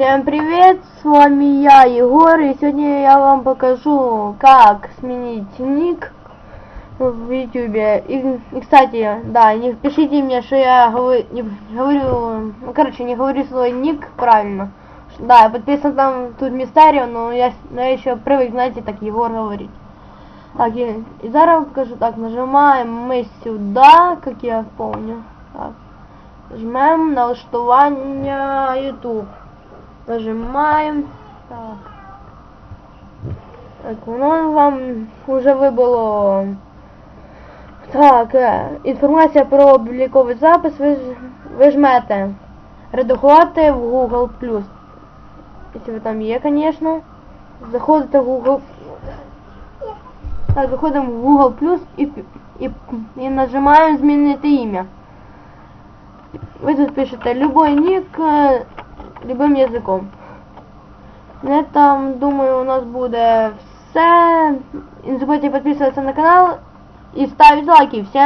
Всем привет, с вами я, Егор, и сегодня я вам покажу, как сменить ник в ютубе. И, и, кстати, да, не пишите мне, что я говорю, не говорю, ну, короче, не говорю свой ник правильно. Да, подписан там тут Мистерио, но я, но я еще привык, знаете, так Егор говорить. Так, и, и зараз покажу, так, нажимаем мы сюда, как я помню. Так. Жмем налаштування YouTube. Нажимаем. Так. Так, воно вам уже вибило. Так, е, інформація про обліковий запис ви, ви жмете. Редагувати в Google+. Якщо ви там є, звісно. Заходите в Google. Так, заходимо в Google і, пі- і, і нажимаємо змінити ім'я. Ви тут пишете любой ник е, любим язиком. На этом, думаю, у нас буде все. І не забудьте підписуватися на канал і ставити лайки. Всем